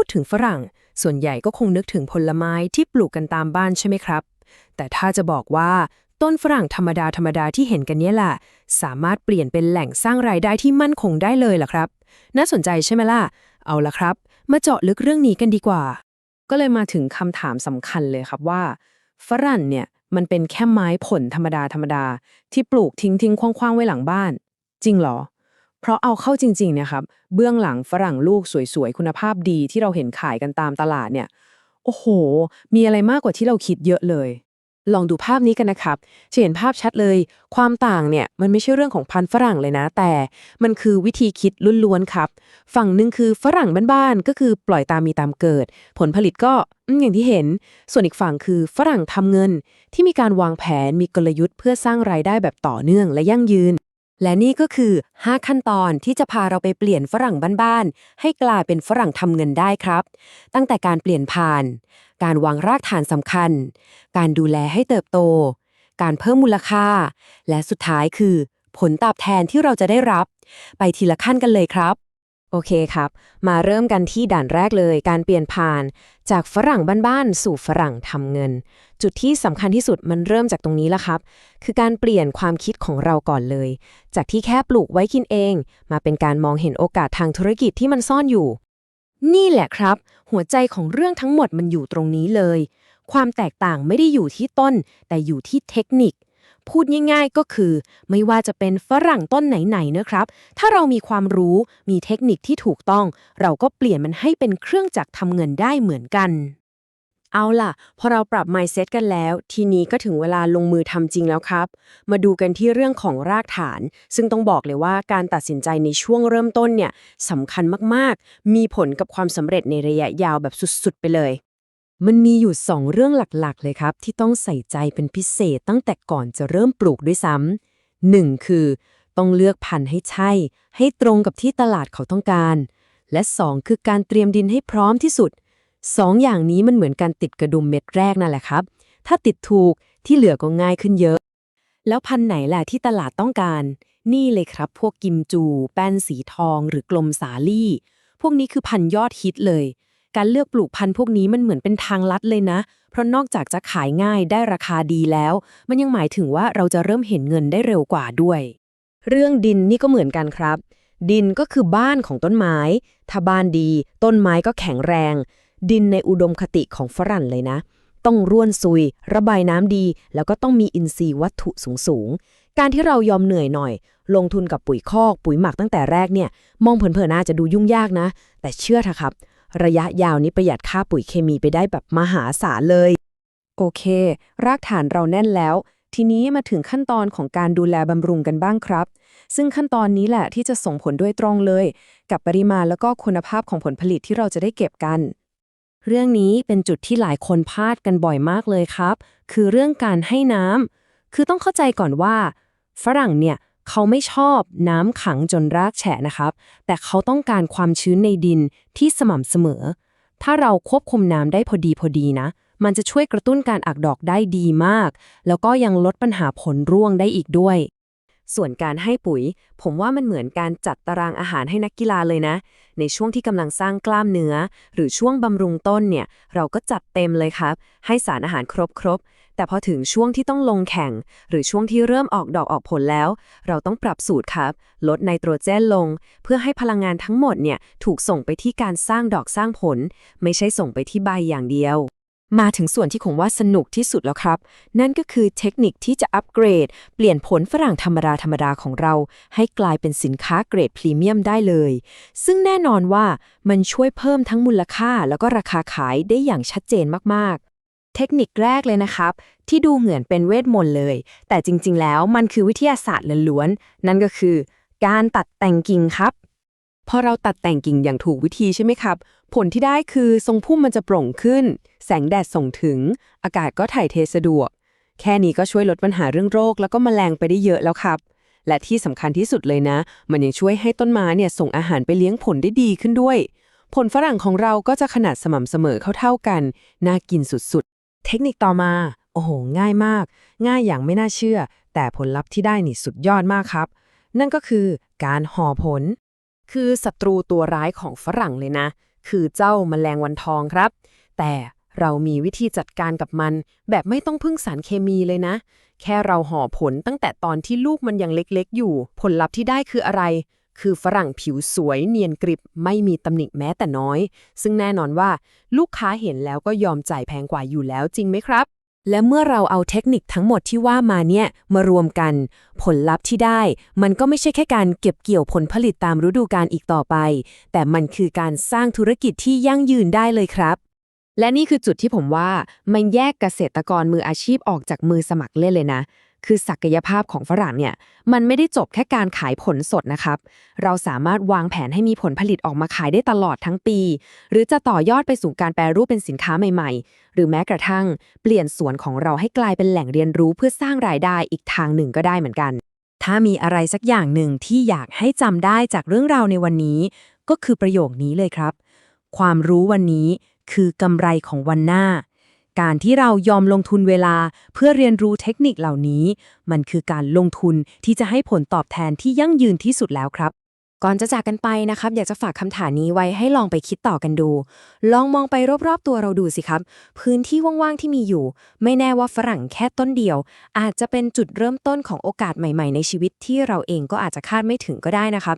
พูดถึงฝรั่ง ส่วนใหญ่ก็คงนึกถึงผลไม้ที่ปลูกกันตามบ้านใช่ไหมครับ แต่ถ้าจะบอกว่าต้นฝรั่งธรรมดาธรรมดาที่เห็นกันเนี้ยแหละสามารถเปลี่ยนเป็นแหล่งสร้างรายได้ที่มั่นคงได้เลยล่ะครับ น่าสนใจใช่ไหมล่ะ เอาละครับ มาเจาะลึกเรื่องนี้กันดีกว่า ก็เลยมาถึงคำถามสำคัญเลยครับว่า ฝรั่งเนี่ยมันเป็นแค่ไม้ผลธรรมดาธรรมดาที่ปลูกทิ้งทิ้งคว้างๆไว้หลังบ้าน จริงเหรอ เพราะเอาเข้าจริงๆเนี่ยครับ เบื้องหลังฝรั่งลูกสวยๆ คุณภาพดีที่เราเห็นขายกันตามตลาดเนี่ย โอ้โห มีอะไรมากกว่าที่เราคิดเยอะเลย ลองดูภาพนี้กันนะครับ จะเห็นภาพชัดเลย ความต่างเนี่ย มันไม่ใช่เรื่องของพันธุ์ฝรั่งเลยนะ แต่มันคือวิธีคิดล้วนๆครับ ฝั่งหนึ่งคือฝรั่งบ้านๆ ก็คือปล่อยตามมีตามเกิด ผลผลิตก็อืมอย่างที่เห็น ส่วนอีกฝั่งคือฝรั่งทำเงิน ที่มีการวางแผน มีกลยุทธ์เพื่อสร้างรายได้แบบต่อเนื่องและยั่งยืน และนี่ก็คือ 5 ขั้นตอนที่จะพาเราไปเปลี่ยนฝรั่งบ้านๆ ให้กลายเป็นฝรั่งทำเงินได้ครับ ตั้งแต่การเปลี่ยนผ่าน การวางรากฐานสำคัญ การดูแลให้เติบโต การเพิ่มมูลค่า และสุดท้ายคือ ผลตอบแทนที่เราจะได้รับ ไปทีละขั้นกันเลยครับ โอเคครับ มาเริ่มกันที่ด่านแรกเลย การเปลี่ยนผ่าน จากฝรั่งบ้านๆสู่ฝรั่งทำเงิน จุดที่สำคัญที่สุดมันเริ่มจากตรงนี้ละครับ คือการเปลี่ยนความคิดของเราก่อนเลย จากที่แค่ปลูกไว้กินเอง มาเป็นการมองเห็นโอกาสทางธุรกิจที่มันซ่อนอยู่ นี่แหละครับ หัวใจของเรื่องทั้งหมดมันอยู่ตรงนี้เลย ความแตกต่างไม่ได้อยู่ที่ต้น แต่อยู่ที่เทคนิค พูดง่ายๆก็คือ ไม่ว่าจะเป็นฝรั่งต้นไหนๆนะครับ ถ้าเรามีความรู้มีเทคนิคที่ถูกต้อง เราก็เปลี่ยนมันให้เป็นเครื่องจักรทำเงินได้เหมือนกัน เอาล่ะ พอเราปรับ mindset กันแล้ว ทีนี้ก็ถึงเวลาลงมือทำจริงแล้วครับ มาดูกันที่เรื่องของรากฐาน ซึ่งต้องบอกเลยว่าการตัดสินใจในช่วงเริ่มต้นเนี่ยสำคัญมากๆ มีผลกับความสำเร็จในระยะยาวแบบสุดๆ ไปเลย มันมีอยู่2เรื่องหลักๆ เลยครับ ที่ต้องใส่ใจเป็นพิเศษตั้งแต่ก่อนจะเริ่มปลูกด้วยซ้ำหนึ่งคือ ต้องเลือกพันธุ์ให้ใช่ ให้ตรงกับที่ตลาดเขาต้องการ และ2คือการเตรียมดินให้พร้อมที่สุดสองอย่างนี้มันเหมือนการติดกระดุมเม็ดแรกนั่นแหละครับ ถ้าติดถูกที่เหลือก็ง่ายขึ้นเยอะ แล้วพันธุ์ไหนแหละที่ตลาดต้องการ นี่เลยครับพวกกิมจู แป้นสีทอง หรือกลมสาลี่ พวกนี้คือพันธุ์ยอดฮิตเลย การเลือกปลูกพันธุ์พวกนี้มันเหมือนเป็นทางลัดเลยนะ เพราะนอกจากจะขายง่ายได้ราคาดีแล้ว มันยังหมายถึงว่าเราจะเริ่มเห็นเงินได้เร็วกว่าด้วย เรื่องดินนี่ก็เหมือนกันครับ ดินก็คือบ้านของต้นไม้ ถ้าบ้านดี ต้นไม้ก็แข็งแรง ดินในอุดมคติของฝรั่งเลยนะ ต้องร่วนซุย ระบายน้ำดี แล้วก็ต้องมีอินทรีย์วัตถุสูงสูงการที่เรายอมเหนื่อยหน่อย ลงทุนกับปุ๋ยคอก ปุ๋ยหมักตั้งแต่แรกเนี่ย มองเผินๆน่าจะดูยุ่งยากนะ แต่เชื่อเถอะครับ ระยะยาวนี้ประหยัดค่าปุ๋ยเคมีไปได้แบบมหาศาลเลย โอเค รากฐานเราแน่นแล้ว ทีนี้มาถึงขั้นตอนของการดูแลบำรุงกันบ้างครับ ซึ่งขั้นตอนนี้แหละที่จะส่งผลด้วยตรงเลย กับปริมาณแล้วก็คุณภาพของผลผลิตที่เราจะได้เก็บกัน เรื่องนี้เป็นจุดที่หลายคนพลาดกันบ่อยมากเลยครับ คือเรื่องการให้น้ำคือต้องเข้าใจก่อนว่า ฝรั่งเนี่ย เขาไม่ชอบน้ำขังจนรากแฉะนะครับ แต่เขาต้องการความชื้นในดินที่สม่ำเสมอ ถ้าเราควบคุมน้ำได้พอดีพอดีนะ มันจะช่วยกระตุ้นการอักดอกได้ดีมาก แล้วก็ยังลดปัญหาผลร่วงได้อีกด้วย ส่วนการให้ปุ๋ย ผมว่ามันเหมือนการจัดตารางอาหารให้นักกีฬาเลยนะ ในช่วงที่กำลังสร้างกล้ามเนื้อ หรือช่วงบำรุงต้นเนี่ย เราก็จัดเต็มเลยครับ ให้สารอาหารครบครบ แต่พอถึงช่วงที่ต้องลงแข่ง หรือช่วงที่เริ่มออกดอกออกผลแล้ว เราต้องปรับสูตรครับ ลดไนโตรเจนลง เพื่อให้พลังงานทั้งหมดเนี่ยถูกส่งไปที่การสร้างดอกสร้างผล ไม่ใช่ส่งไปที่ใบอย่างเดียว มาถึงส่วนที่ผมว่าสนุกที่สุดแล้วครับ นั่นก็คือเทคนิคที่จะอัปเกรด เปลี่ยนผลฝรั่งธรรมดาธรรมดาของเรา ให้กลายเป็นสินค้าเกรดพรีเมียมได้เลย ซึ่งแน่นอนว่ามันช่วยเพิ่มทั้งมูลค่าแล้วก็ราคาขายได้อย่างชัดเจนมากๆ เทคนิคแรกเลยนะครับ ที่ดูเหมือนเป็นเวทมนต์เลย แต่จริงๆ แล้วมันคือวิทยาศาสตร์ล้วนๆนั่นก็คือ การตัดแต่งกิ่งครับ พอเราตัดแต่งกิ่งอย่างถูกวิธีใช่ไหมครับ ผลที่ได้คือทรงพุ่มมันจะโปร่งขึ้น แสงแดดส่งถึง อากาศก็ถ่ายเทสะดวก แค่นี้ก็ช่วยลดปัญหาเรื่องโรค แล้วก็แมลงไปได้เยอะแล้วครับ และที่สำคัญที่สุดเลยนะ มันยังช่วยให้ต้นไม้เนี่ยส่งอาหารไปเลี้ยงผลได้ดีขึ้นด้วย ผลฝรั่งของเราก็จะขนาดสม่ำเสมอเท่าๆกัน น่ากินสุดๆ เทคนิคต่อมา โอ้โห ง่ายมาก ง่ายอย่างไม่น่าเชื่อ แต่ผลลัพธ์ที่ได้นี่สุดยอดมากครับ นั่นก็คือการห่อผล คือศัตรูตัวร้ายของฝรั่งเลยนะ คือเจ้าแมลงวันทองครับ แต่เรามีวิธีจัดการกับมัน แบบไม่ต้องพึ่งสารเคมีเลยนะ แค่เราห่อผลตั้งแต่ตอนที่ลูกมันยังเล็กๆ อยู่ ผลลัพธ์ที่ได้คืออะไร คือฝรั่งผิวสวยเนียนกริบ ไม่มีตำหนิแม้แต่น้อย ซึ่งแน่นอนว่าลูกค้าเห็นแล้วก็ยอมจ่ายแพงกว่าอยู่แล้วจริงไหมครับ และเมื่อเราเอาเทคนิคทั้งหมดที่ว่ามาเนี่ยมารวมกัน ผลลัพธ์ที่ได้ มันก็ไม่ใช่แค่การเก็บเกี่ยวผลผลิตตามฤดูกาลอีกต่อไป แต่มันคือการสร้างธุรกิจที่ยั่งยืนได้เลยครับ และนี่คือจุดที่ผมว่ามันแยกเกษตรกรมืออาชีพออกจากมือสมัครเล่นเลยนะ คือศักยภาพของฝรั่งเนี่ย มันไม่ได้จบแค่การขายผลสดนะครับ เราสามารถวางแผนให้มีผลผลิตออกมาขายได้ตลอดทั้งปี หรือจะต่อยอดไปสู่การแปรรูปเป็นสินค้าใหม่ๆ หรือแม้กระทั่ง เปลี่ยนสวนของเราให้กลายเป็นแหล่งเรียนรู้เพื่อสร้างรายได้อีกทางหนึ่งก็ได้เหมือนกัน ถ้ามีอะไรสักอย่างหนึ่งที่อยากให้จำได้จากเรื่องราวในวันนี้ ก็คือประโยคนี้เลยครับ ความรู้วันนี้คือกำไรของวันหน้า การที่เรายอมลงทุนเวลาเพื่อเรียนรู้เทคนิคเหล่านี้ มันคือการลงทุนที่จะให้ผลตอบแทนที่ยั่งยืนที่สุดแล้วครับ ก่อนจะจากกันไปนะครับ อยากจะฝากคำถามนี้ไว้ให้ลองไปคิดต่อกันดู ลองมองไปรอบๆตัวเราดูสิครับ พื้นที่ว่างๆที่มีอยู่ ไม่แน่ว่าฝรั่งแค่ต้นเดียว อาจจะเป็นจุดเริ่มต้นของโอกาสใหม่ ๆ ในชีวิตที่เราเองก็อาจจะคาดไม่ถึงก็ได้นะครับ